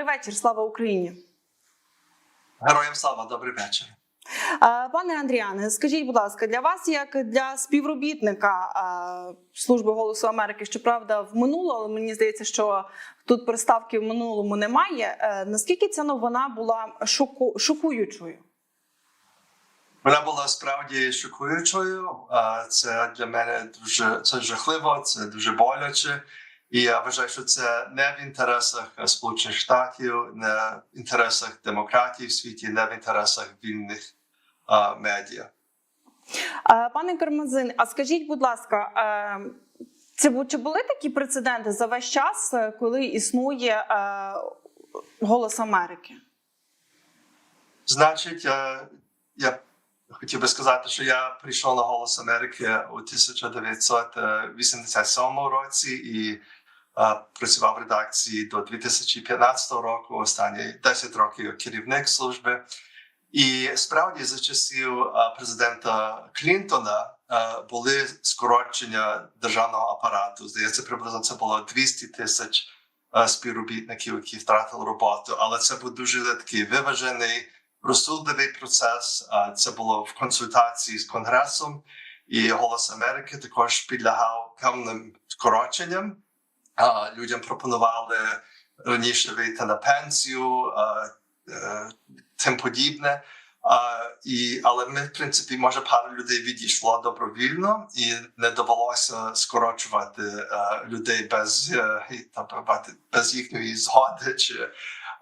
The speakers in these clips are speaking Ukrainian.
добрий вечір. Слава Україні. Героям слава, добрий вечір. Пане Андріане, скажіть, будь ласка, для вас, як для співробітника служби голосу Америки, щоправда, в минуло, але мені здається, що тут приставки в минулому немає. е, Наскільки ця новина була шоку, шокуючою? Вона була справді шокуючою. Це для мене дуже це жахливо, це дуже боляче. І я вважаю, що це не в інтересах Сполучених Штатів, не в інтересах демократії в світі, не в інтересах вільних а, медіа. Е, Пане Кармазин, а скажіть, будь ласка, е, це чи були такі прецеденти за весь час, е, коли існує е, голос Америки? Значить, я, я хотів би сказати, що я прийшов на Голос Америки у 1987 році і е, працював в редакції до 2015 року, останні 10 років керівник служби. І справді за часів президента Клінтона були скорочення державного апарату. Здається, приблизно це було 200 тисяч співробітників, які втратили роботу. Але це був дуже такий виважений розсудливий процес. Це було в консультації з конгресом, і голос Америки також підлягав певним скороченням. Людям пропонували раніше вийти на пенсію, е, тим подібне. А, і, але ми, в принципі, може, пару людей відійшло добровільно, і не довелося скорочувати е, людей без, там, без їхньої згоди чи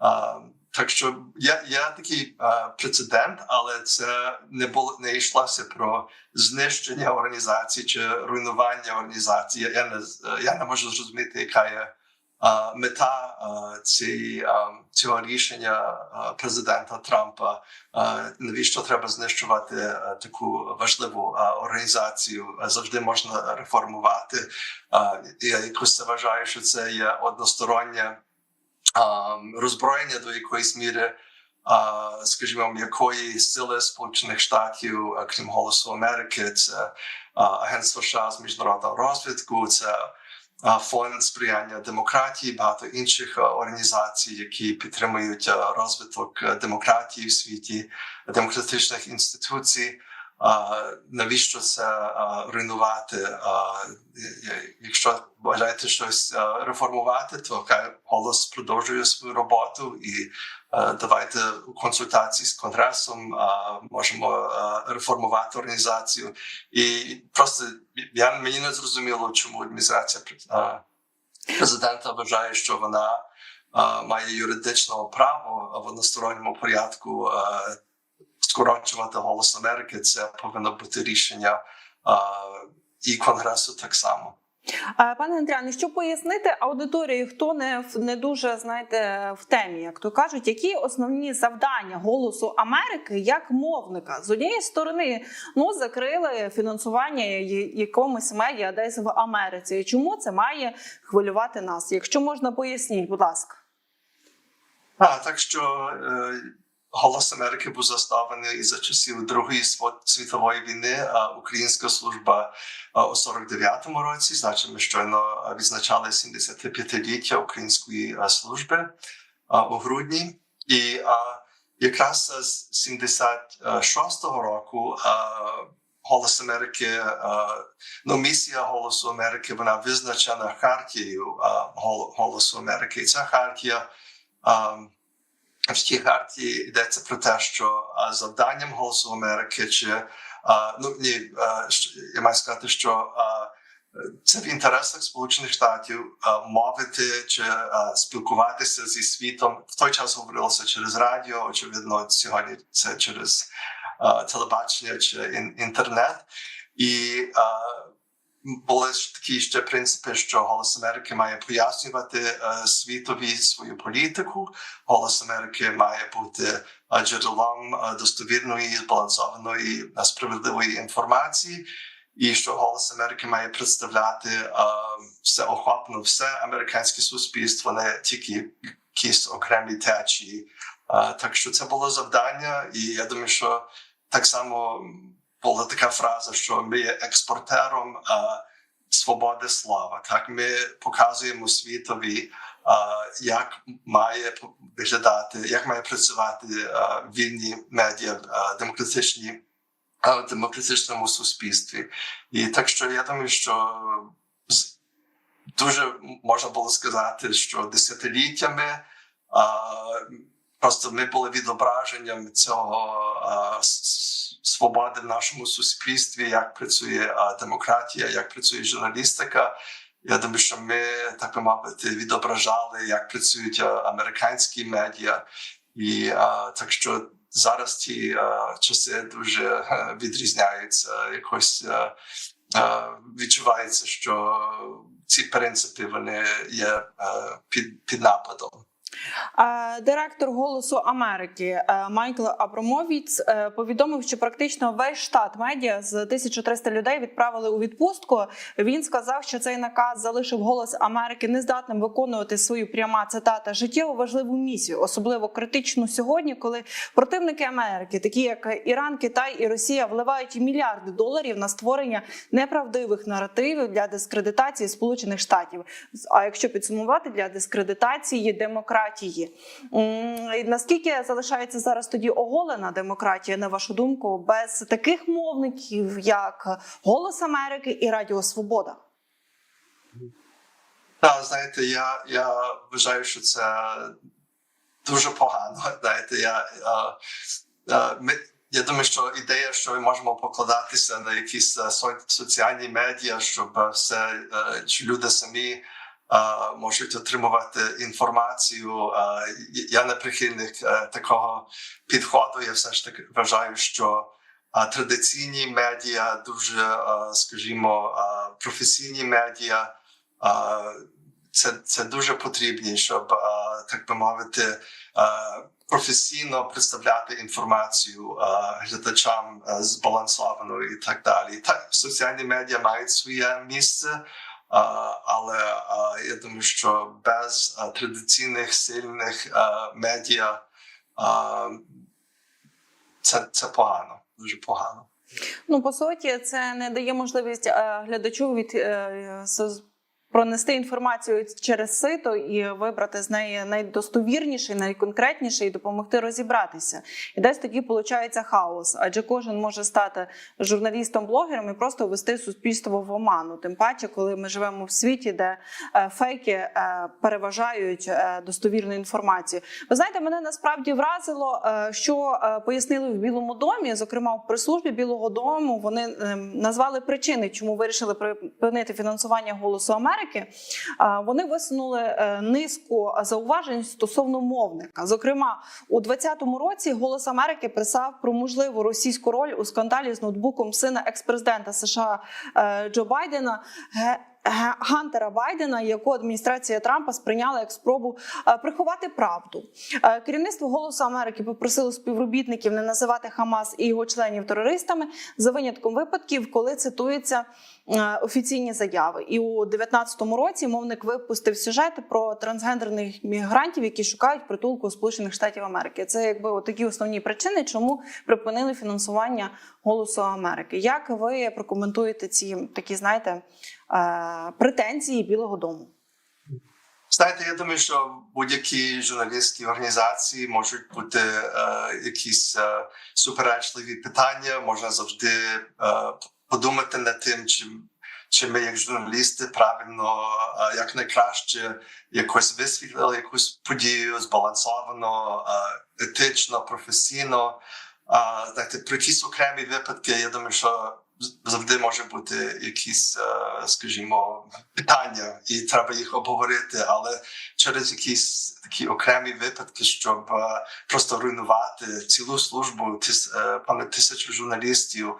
а, так що я, я такий а, прецедент, але це не було не йшлося про знищення організації чи руйнування організації. Я, не з- я не можу зрозуміти, яка є а, мета а, цієї а, цього рішення а, президента Трампа. А, навіщо треба знищувати а, таку важливу а, організацію? А, Завжди можна реформувати. А, я якось вважаю, що це є одностороннє а, роззброєння до якоїсь міри, скажімо, м'якої сили Сполучених Штатів, крім голосу Америки, це Агентство США з міжнародного розвитку, це фонд сприяння демократії, багато інших організацій, які підтримують розвиток демократії в світі, демократичних інституцій. Навіщо це руйнувати? Якщо бажаєте щось реформувати, то хай голос продовжує свою роботу і а, давайте у консультації з конгресом можемо а, реформувати організацію. І просто я мені не зрозуміло, чому адміністрація а, президента вважає, що вона має юридичне право в односторонньому порядку. Скорочувати голос Америки, це повинно бути рішення і Конгресу так само. Пане Андріане, що пояснити аудиторії, хто не не дуже знаєте в темі, як то кажуть, які основні завдання голосу Америки як мовника з однієї сторони, ну закрили фінансування якомусь медіа десь в Америці. І чому це має хвилювати нас? Якщо можна поясніть, будь ласка. А, так що е, голос Америки був заставлений за часів Другої світової війни. Українська служба у 49-му році, значить, ми щойно відзначали 75-ліття української служби у грудні. І якраз з 76-го року Голос Америки, ну місія Голосу Америки, вона визначена хартією Голосу Америки. І ця хартія в тій хартії йдеться про те, що завданням Голосу Америки чи ну ні, я маю сказати, що це в інтересах Сполучених Штатів мовити чи спілкуватися зі світом. В той час говорилося через радіо. Очевидно, сьогодні це через телебачення чи ін- інтернет. І були такі ще принципи, що Голос Америки має пояснювати е, світові свою політику. Голос Америки має бути е, джерелом е, достовірної, збалансованої, справедливої інформації, і що Голос Америки має представляти е, всеохопно все американське суспільство, не тільки якісь окремі течії. Так що це було завдання, і я думаю, що так само була така фраза, що ми є експортером е, свободи слова. Так, ми показуємо світові як має виглядати, як має працювати а, вільні медіа, а, демократичні а, в демократичному суспільстві. І так що я думаю, що дуже можна було сказати, що десятиліттями а, просто ми були відображенням цього а, свободи в нашому суспільстві, як працює а, демократія, як працює журналістика. Я думаю, що ми так би мовити відображали, як працюють а, американські медіа, і а, так що зараз ті а, часи дуже е, відрізняються. Якось е, е, відчувається, що ці принципи вони є під, під нападом. Директор Голосу Америки е, Майкл Абрамовіц е, повідомив, що практично весь штат медіа з 1300 людей відправили у відпустку. Він сказав, що цей наказ залишив голос Америки нездатним виконувати свою пряма цитата життєво важливу місію, особливо критичну сьогодні, коли противники Америки, такі як Іран, Китай і Росія, вливають мільярди доларів на створення неправдивих наративів для дискредитації Сполучених Штатів. А якщо підсумувати для дискредитації демократії, І наскільки залишається зараз тоді оголена демократія, на вашу думку, без таких мовників, як Голос Америки і Радіо Свобода? Так, знаєте, я, я вважаю, що це дуже погано. Знаєте, я, я, ми, я думаю, що ідея, що ми можемо покладатися на якісь е, соціальні медіа, щоб е, все е, що люди самі е, можуть отримувати інформацію. Я не прихильник е, такого підходу. Я все ж таки вважаю, що традиційні медіа, дуже, скажімо, професійні медіа. Це, це дуже потрібні, щоб, так би мовити, професійно представляти інформацію глядачам е, збалансовано і так далі. Так, соціальні медіа мають своє місце, але я думаю, що без традиційних сильних медіа це, це погано, дуже погано. Ну по суті, це не дає можливість глядачу від е, пронести інформацію через сито і вибрати з неї найдостовірніший, найконкретніший і допомогти розібратися. І десь тоді виходить хаос, адже кожен може стати журналістом-блогером і просто ввести суспільство в оману. Тим паче, коли ми живемо в світі, де е, фейки е, переважають е, достовірну інформацію. Ви знаєте, мене насправді вразило, що пояснили в Білому домі, зокрема в прес-службі Білого Дому, вони е, назвали причини, чому вирішили припинити фінансування голосу Америки. Е, Вони висунули е, низку зауважень стосовно мовника. Зокрема, у 2020 році голос Америки писав про можливу російську роль у скандалі з ноутбуком сина експрезидента США е, Джо Байдена. Гантера Байдена, яку адміністрація Трампа сприйняла як спробу е, приховати правду. Е, Керівництво Голосу Америки попросило співробітників не називати Хамас і його членів терористами за винятком випадків, коли цитуються е, офіційні заяви. І у 2019 році мовник випустив сюжет про трансгендерних мігрантів, які шукають притулку у Сполучених Штатів Америки. Це якби такі основні причини, чому припинили фінансування Голосу Америки. Як ви прокоментуєте ці такі, знаєте, е, претензії Білого Дому? Знаєте, я думаю, що будь-які журналістські організації можуть бути е, якісь е, суперечливі питання. Можна завжди е, подумати над тим, чи, чи ми, як журналісти, правильно як найкраще якось висвітлили якусь подію збалансовано, етично, професійно. Знаєте, про якісь окремі випадки, я думаю, що завжди може бути якісь, е, скажімо, питання, і треба їх обговорити, але через якісь такі окремі випадки, щоб е, просто руйнувати цілу службу е, понад тисячу журналістів,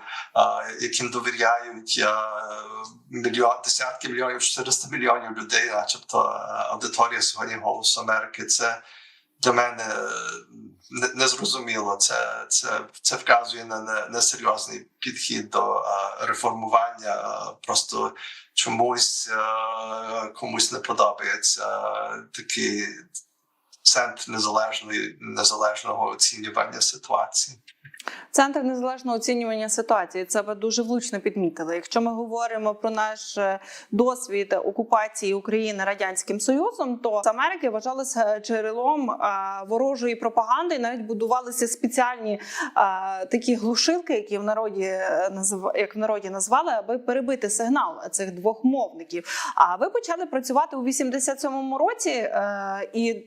яким довіряють мільйон, десятки мільйонів, 400 мільйонів людей, начебто аудиторія сьогодні голосу Америки. Це для мене е, не- незрозуміло. Це, це, це вказує на не- несерйозний підхід до е, реформування. Е, Просто чомусь комусь не подобається такі центр незалежної незалежного оцінювання ситуації. Центр незалежного оцінювання ситуації. Це ви дуже влучно підмітили. Якщо ми говоримо про наш е, досвід окупації України радянським союзом, то з Америки вважалося джерелом е, ворожої пропаганди. і Навіть будувалися спеціальні е, такі глушилки, які в народі е, як в народі назвали, аби перебити сигнал цих двох мовників. А ви почали працювати у 87-му році е, і.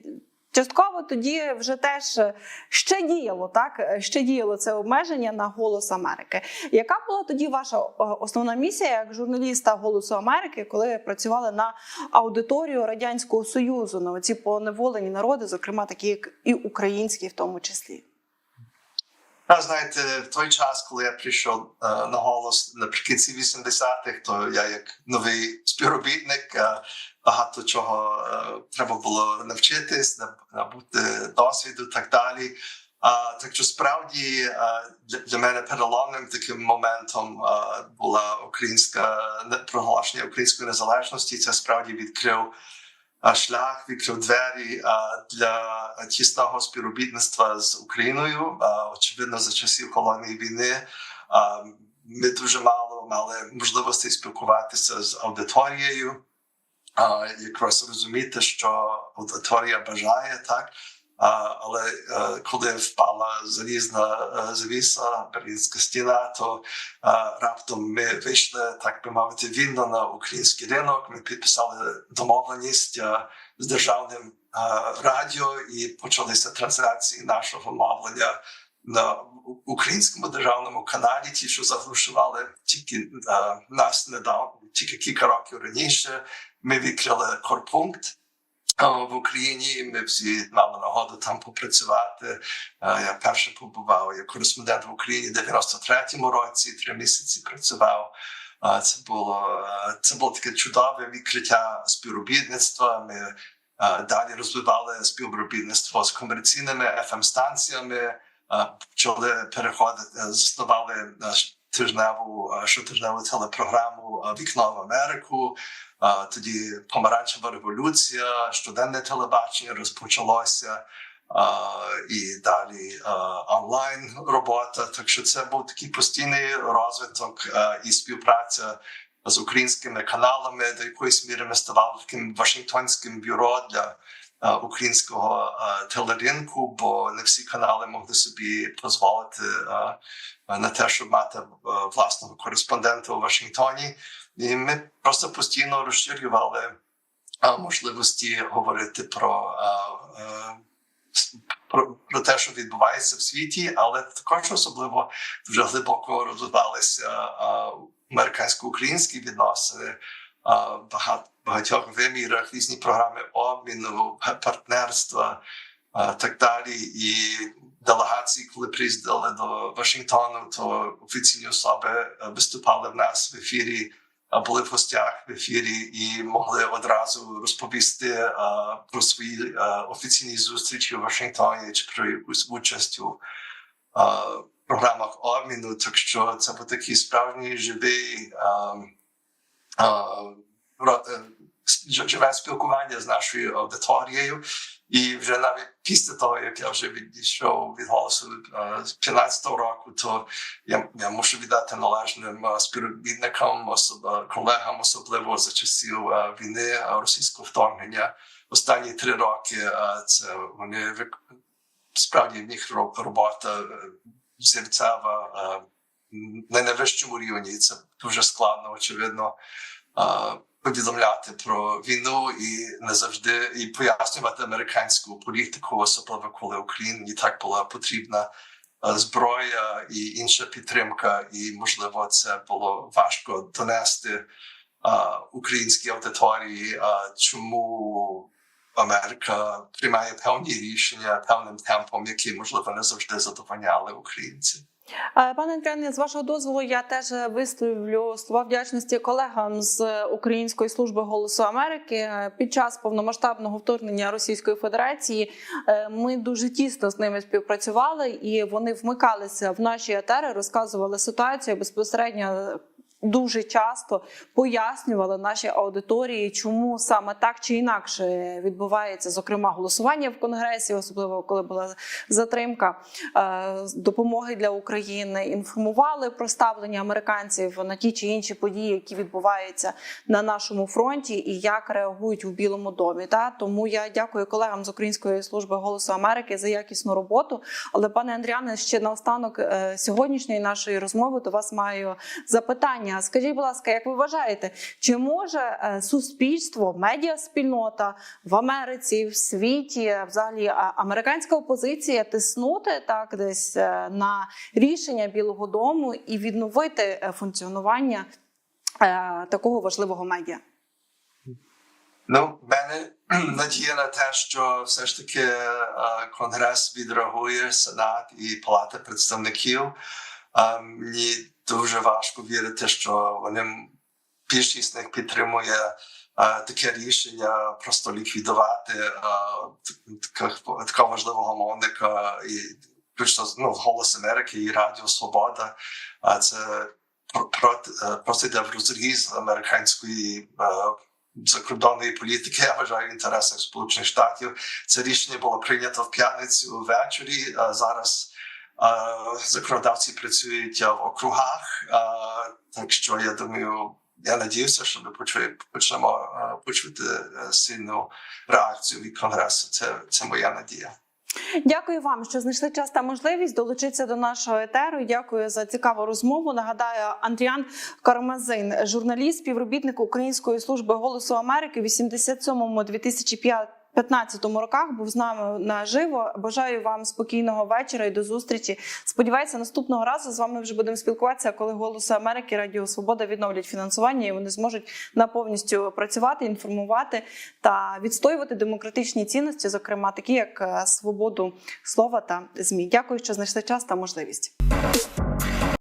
Частково тоді вже теж е, ще діяло так, е, ще діяло це обмеження на голос Америки. Яка була тоді ваша е, основна місія як журналіста Голосу Америки, коли працювали на аудиторію радянського союзу на ці поневолені народи, зокрема такі як і українські, в тому числі? А знаєте, в той час, коли я прийшов е, на голос наприкінці 80-х, то я як новий співробітник е, багато чого е, треба було навчитись, набути досвіду так далі. А так що справді е, для, для мене переломним таким моментом е, була українська проголошення української незалежності. Це справді відкрив а, шлях відкрив двері для тісного співробітництва з Україною. Очевидно, за часів холодної війни ми дуже мало мали можливості спілкуватися з аудиторією, якраз розуміти, що аудиторія бажає так. Але е, коли впала залізна е, завіса, Берлінська стіна, то а, раптом ми вийшли, так би мовити, вільно на український ринок. Ми підписали домовленість з державним радіо і почалися трансляції нашого мовлення на українському державному каналі. Ті, що заглушували тільки а, нас недавно, тільки кілька років раніше. Ми відкрили корпункт. В Україні ми всі мали нагоду там попрацювати. Я перше побував як кореспондент в Україні в 93-му році, три місяці працював. Це було це було таке чудове відкриття співробітництва. Ми далі розвивали співробітництво з комерційними fm станціями почали переходити, заснували тижневу е, щотижневу телепрограму е, Вікно в Америку. Е, Тоді помаранчева революція, щоденне телебачення розпочалося. Uh, і далі uh, онлайн робота. Так що це був такий постійний розвиток uh, і співпраця з українськими каналами, до якоїсь міри ми ставали таким Вашингтонським бюро для українського uh, телеринку, бо не всі канали могли собі дозволити uh, на те, щоб мати власного кореспондента у Вашингтоні. І ми просто постійно розширювали можливості говорити про. Про, про те, що відбувається в світі, але також особливо дуже глибоко розвивалися американсько-українські відносини багат, багатьох вимірах, різні програми обміну, партнерства так далі. І делегації, коли приїздили до Вашингтону, то офіційні особи е, виступали в нас в ефірі були в гостях в ефірі і могли одразу розповісти а, про свої а, офіційні зустрічі у Вашингтоні чи про якусь участь у програмах обміну. Так що це був такий справжній живий е, с- живе спілкування з нашою аудиторією. І вже навіть після того, як я вже відійшов від голосу е, з 15-го року, то я, я мушу віддати належним е, співробітникам, особ, е, колегам, особливо за часів е, війни е, російського вторгнення. Останні три роки е, це вони справді в них робота е, зірцева е, на найвищому рівні. Це дуже складно, очевидно. Повідомляти про війну і не завжди і пояснювати американську політику, особливо коли Україні так була потрібна зброя і інша підтримка, і можливо це було важко донести е, українській аудиторії, чому Америка приймає певні рішення певним темпом, які можливо не завжди задовольняли українців. Е, Пане Андріане, з вашого дозволу, я теж висловлю слова вдячності колегам з Української служби голосу Америки. Е, Під час повномасштабного вторгнення Російської Федерації е, ми дуже тісно з ними співпрацювали, і вони вмикалися в наші етери, розказували ситуацію безпосередньо. Дуже часто пояснювали нашій аудиторії, чому саме так чи інакше відбувається, зокрема, голосування в конгресі, особливо коли була затримка е, допомоги для України. Інформували про ставлення американців на ті чи інші події, які відбуваються на нашому фронті, і як реагують у Білому домі. Та тому я дякую колегам з Української служби голосу Америки за якісну роботу. Але пане Андріане, ще наостанок е, сьогоднішньої нашої розмови до вас маю запитання. Скажіть, будь ласка, як ви вважаєте, чи може е, суспільство, медіаспільнота в Америці, в світі, взагалі американська опозиція тиснути так десь е, на рішення Білого Дому і відновити е, функціонування е, такого важливого медіа? Ну, в мене надія на те, що все ж таки е, Конгрес відреагує, Сенат і Палата представників. Е, Мені дуже важко вірити, що вони більшість з них підтримує е, таке рішення просто ліквідувати е, такого важливого мовника і включно ну, голос Америки і Радіо Свобода. А це про- проти- е, просто йде в розріз американської закордонної політики, я вважаю в інтересах Сполучених Штатів. Це рішення було прийнято в п'ятницю ввечері. А зараз законодавці працюють в округах. Так що я думаю, я надіюся, що ми почнемо почути е, сильну реакцію від конгресу. Це, це моя надія. Дякую вам, що знайшли час та можливість долучитися до нашого етеру. Дякую за цікаву розмову. Нагадаю, Андріан Кармазин, журналіст, співробітник Української служби голосу Америки, в 87-2005 15 роках був з нами наживо. Бажаю вам спокійного вечора і до зустрічі. Сподіваюся, наступного разу з вами вже будемо спілкуватися, коли голоси Америки Радіо Свобода відновлять фінансування і вони зможуть на повністю працювати, інформувати та відстоювати демократичні цінності, зокрема такі як е, свободу слова та змі. Дякую, що знайшли час та можливість.